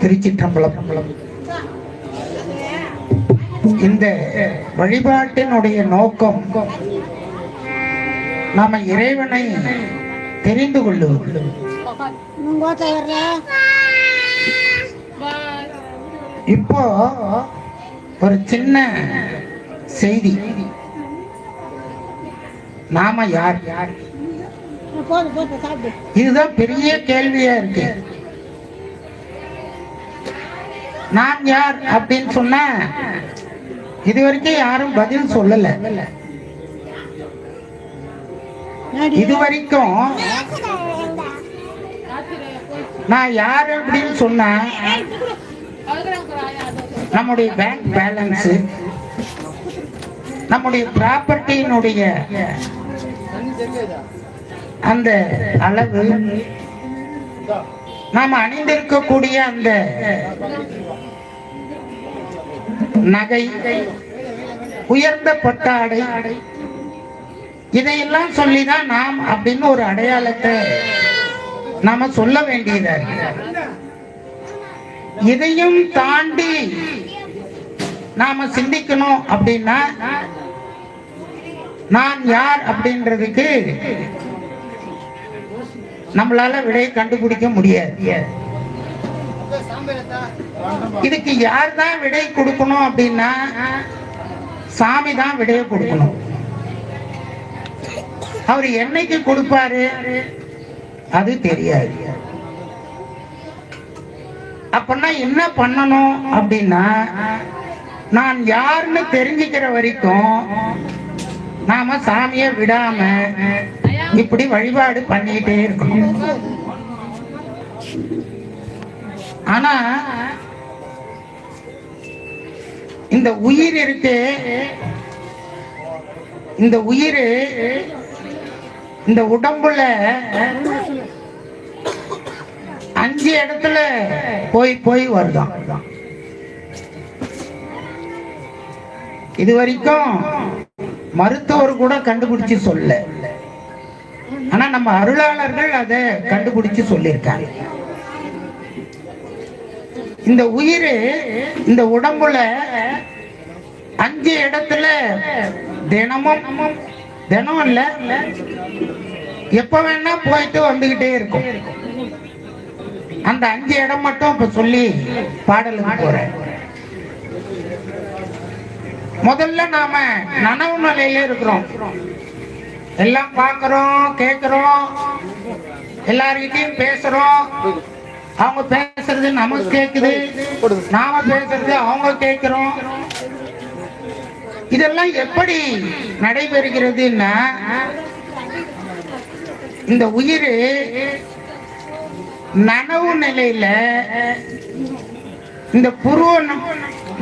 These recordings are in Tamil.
திருச்சிற்றம்பலம். இந்த வழிபாட்டினுடைய நோக்கம் நாம இறைவனை தெரிந்து கொள்ளுவது. இப்போ ஒரு சின்ன செய்தி. நாம யார்? யார் இதுதான் பெரிய கேள்வியா இருக்கு. நான் யார் அப்படின்னு சொன்ன இது வரைக்கும் யாரும் பதில் சொல்லல. இது வரைக்கும் நான் யார் அப்படின்னு சொன்னா நம்முடைய பேங்க் பேலன்ஸ் நம்முடைய ப்ராப்பர்ட்டியினுடைய அந்த அளவு நாம் அணிந்திருக்கக்கூடிய அந்த நகை உயர்ந்த பட்டாடை இதையெல்லாம் சொல்லிதான் நாம் அப்படின்னு ஒரு அடையாளத்தை நாம சொல்ல வேண்டியதா இதையும் தாண்டி நாம சிந்திக்கணும் அப்படின்னா நான் யார் அப்படின்றதுக்கு நம்மளால விடையை கண்டுபிடிக்க முடியாது. இதுக்கு யார் தான் விடை கொடுக்கணும் அப்படின்னா சாமி தான் விடையை கொடுக்கணும். அவர் என்னைக்கு கொடுப்பாரு? அது தெரியாது. அப்படின்னா என்ன பண்ணணும் அப்படின்னா நான் யாருன்னு தெரிஞ்சுக்கிற வரைக்கும் நாம சாமிய விடாம இப்படி வழிபாடு பண்ணிக்கிட்டே இருக்கணும். ஆனா இந்த உயிர் இருக்கு இந்த உயிர் இந்த உடம்புல அஞ்சு இடத்துல போய் போய் வருதான். இது வரைக்கும் மருத்துவர் கூட கண்டுபிடிச்சு சொல்ல. ஆனா நம்ம அருளாளர்கள் அதை கண்டுபிடிச்சு சொல்லியிருக்காங்க. இந்த உயிர் இந்த உடம்புல அஞ்சு இடத்துல தினமும் தினம் இல்ல எப்ப வேணா போயிட்டு வந்துகிட்டே இருக்கும். அந்த அஞ்சு இடம் மட்டும் இப்ப சொல்லி பாடலுக்கு போறேன். முதல்ல நாம நனவு நிலையில இருக்கிறோம். எல்லாம் பார்க்கறோம் கேட்கிறோம் எல்லார்கிட்டையும் பேசுறோம். அவங்க பேசுறது நமக்கு கேக்குது நாம பேசுறது அவங்க கேட்கிறோம் இதெல்லாம் எப்படி நடைபெறுகிறதுன்னா இந்த உயிர் நனவு நிலையில இந்த புருவ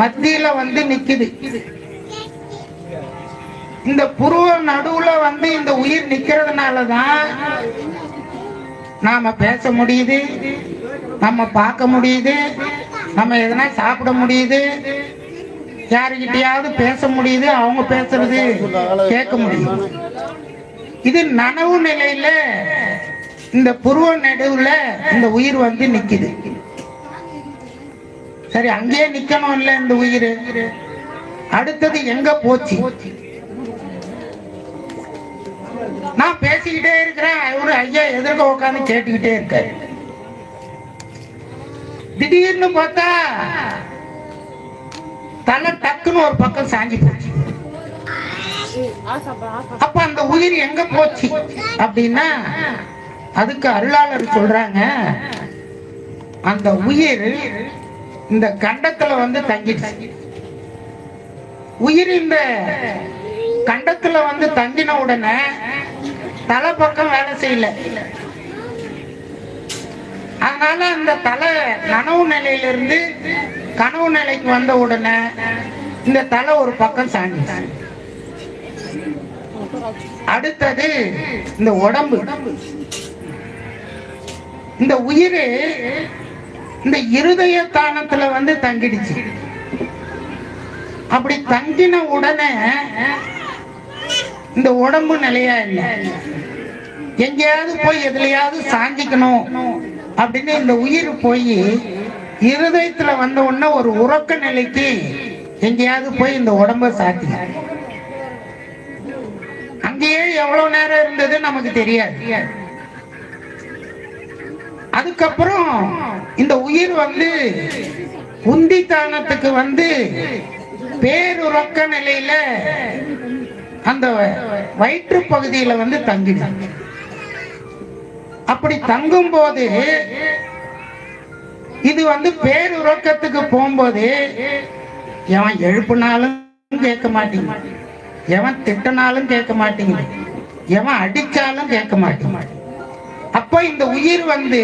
மத்தியில வந்து நிக்குது. இந்த புருவ நடுவுல வந்து இந்த உயிர் நிக்கிறதுனாலதான் நாம பேச முடியுது நம்ம பார்க்க முடியுது நம்ம எதனா சாப்பிட முடியுது யாருக்கிட்டயாவது பேச முடியுது அவங்க பேசுறது கேட்க முடியுது. இது நனவு நிலையில இந்த புருவ நடுவுல இந்த உயிர் வந்து நிக்குது. சரி அங்கேயே நிக்கணும் இல்ல இந்த உயிர். அடுத்தது எங்க போச்சு? நான் பேசிக்கிட்டே இருக்கிறேன். ஒரு ஐயா எதிர்க்க உட்காந்து கேட்டுக்கிட்டே இருக்காரு. திடீர்னு பார்த்தா தலை டக்குன்னு ஒரு பக்கம் சாஞ்சி போச்சு. அப்ப அந்த உயிர் எங்க போச்சு? அப்படின்னா அதுக்கு அருளாளர் சொல்றாங்க அந்த உயிர் இந்த கண்டத்துல வந்து தங்கிடுச்சு. உயிர் இந்த கண்டத்துல வந்து தங்கின உடனே தலை பக்கம் வேலை செய்யல. அதனால அந்த தலை கனவு நிலையிலிருந்து கனவு நிலைக்கு வந்த உடனே இந்த தலை ஒரு பக்கம் சாஞ்சிச்சு. அடுத்தது இந்த உடம்பு. இந்த உயிர் இந்த இருதய தானத்துல வந்து தங்கிடுச்சு. அப்படி தங்கின உடனே இந்த உடம்பு நிலையா இல்லை. எங்கேயாவது போய் எதுலயாவது சாஞ்சிக்கணும் அப்படின்னு இந்த உயிர் போய் இருதயத்துல வந்த உடனே ஒரு உறக்க நிலைக்கு எங்கேயாவது போய் இந்த உடம்ப சாத்தி அங்கேயே எவ்வளவு நேரம் இருந்தது நமக்கு தெரியாது. அதுக்கப்புறம் இந்த உயிர் வந்து உந்தித்தானத்துக்கு வந்து பேருறக்க நிலையில அந்த வயிற்று பகுதியில வந்து தங்கிடும் அப்படி தங்கும் போது இது வந்து பேருறக்கத்துக்கு போகும்போது எவன் எழுப்புனாலும் கேட்க மாட்டேங்குது. எவன் திட்டனாலும் கேட்க மாட்டேங்குது. எவன் அடிச்சாலும் கேட்க மாட்டேங்குது. அப்ப இந்த உயிர் வந்து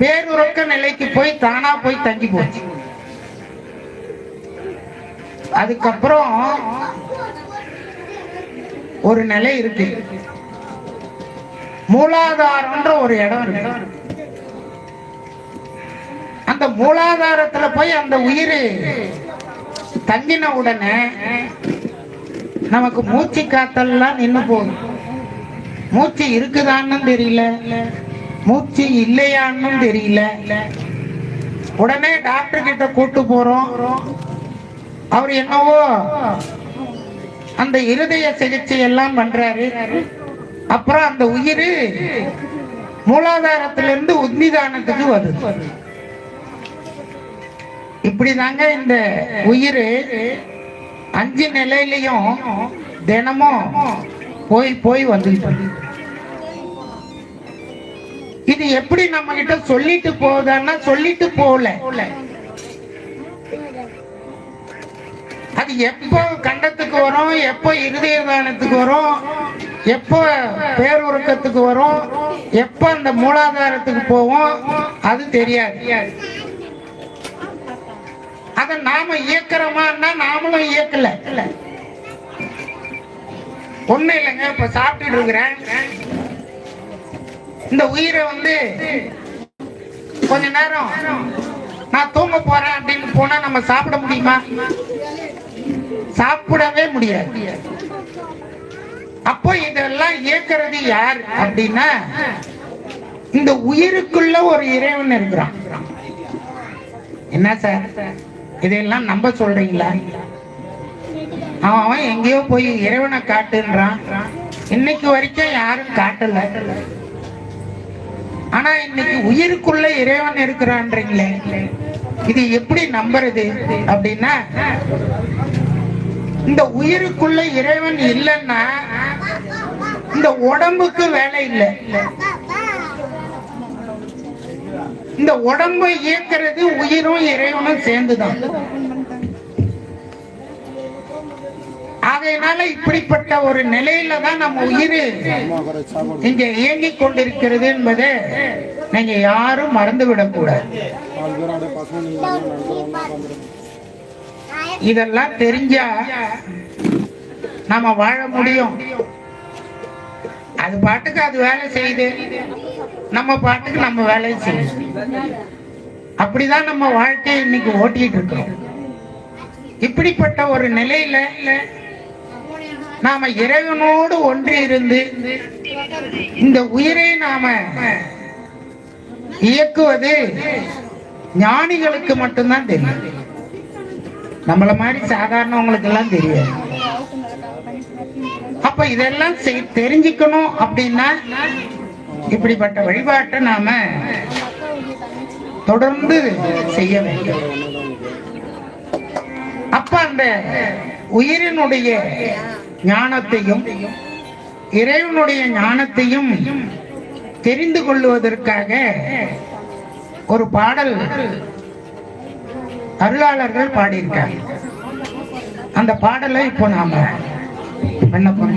பேருறக்க நிலைக்கு போய் தானா போய் தங்கி போச்சு. அதுக்கப்புறம் ஒரு நிலை இருக்கு. மூலாதாரம்ன்ற ஒரு இடம் இருக்கு. அந்த மூலாதாரத்துல போய் அந்த உயிர் தங்கின உடனே நமக்கு மூச்சு காத்தெல்லாம் நின்னு போகுது. மூச்சு இருக்குதான்னு தெரியல. மூச்சு இல்லையான்னு தெரியல. உடனே டாக்டர் கிட்ட கூட்டு போறோம். அவர் என்னவோ அந்த இருதய சிகிச்சை எல்லாம் பண்றாரு. அப்புறம் அந்த உயிர் மூலாதாரத்திலிருந்து உன்னிதானத்துக்கு வருது. இப்படிதாங்க இந்த உயிர் அஞ்சு நிலையிலையும் தினமும் போய் போய் வந்துட்டு இது எப்படி நம்ம கிட்ட சொல்லிட்டு போகுதுன்னா சொல்லிட்டு போகல. அது எப்போ கண்டத்துக்கு வரும் எப்போ இருதய தானத்துக்கு வரும் எப்போ பேருக்கத்துக்கு வரும் எப்போ அந்த மூலாதாரத்துக்கு போவோம் அது தெரியாது. அத நாம இயக்கிறோமான்னா நாமளும் இயக்கல. ஒண்ணு இல்லைங்க இப்ப சாப்பிட்டுட்டு இருக்கிறேன். இந்த உயிரை வந்து கொஞ்ச நேரம் நான் தூங்க போறேன் அப்படின்னு போனா நம்ம சாப்பிட முடியுமா? சாப்பிடவே முடியாது. அப்போ இதெல்லாம் இயக்கிறது யார் அப்படின்னா இந்த உயிருக்குள்ள ஒரு இறைவன் இருக்கிறான். என்ன சார்? இதெல்லாம் நம்ப சொல்றீங்களா? அவன் அவன் எங்கேயோ போய் இறைவனை காட்டுன்றான். இன்னைக்கு வரைக்கும் யாரும் காட்டல. ஆனா இன்னைக்கு உயிருக்குள்ள இறைவன் இருக்கிறான்றீங்களே. இது எப்படி நம்புறது அப்படின்னா இந்த உயிருக்குள்ள இறைவன் இல்லைன்னா இந்த உடம்புக்கு வேலை இல்லை. இந்த உடம்பை இயக்கிறது உயிரும் இறைவனும் சேர்ந்துதான். ஆகையினால இப்படிப்பட்ட ஒரு நிலையில தான் நம்ம உயிர் இங்க இயங்கிக் கொண்டிருக்கிறது என்பதை நீங்க யாரும் மறந்து விடக்கூடாது இதெல்லாம் தெரிஞ்சா நாம வாழ முடியும். அது பாட்டுக்கு அது வேலை செய்யுது. நம்ம பாட்டுக்கு நம்ம வேலையை செய்யுது. அப்படிதான் நம்ம வாழ்க்கையை இன்னைக்கு ஓட்டிட்டு இருக்கிறோம். இப்படிப்பட்ட ஒரு நிலையில நாம இறைவனோடு ஒன்றி இருந்து இந்த உயிரை நாம இயக்குவது ஞானிகளுக்கு மட்டும்தான் தெரியும். நம்மள மாதிரி சாதாரணவங்களுக்கு எல்லாம் தெரியாது. அப்ப இதெல்லாம் தெரிஞ்சுக்கணும் அப்படின்னா இப்படிப்பட்ட வழிபாட்டை நாம தொடர்ந்து செய்ய வேண்டும். அப்ப அந்த உயிரினுடைய ஞானத்தையும் இறைவனுடைய ஞானத்தையும் தெரிந்து கொள்வதற்காக ஒரு பாடல் அருளாளர்கள் பாடியிருக்காங்க. அந்த பாடலை இப்போ நாம விண்ணப்பம்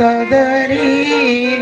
تدري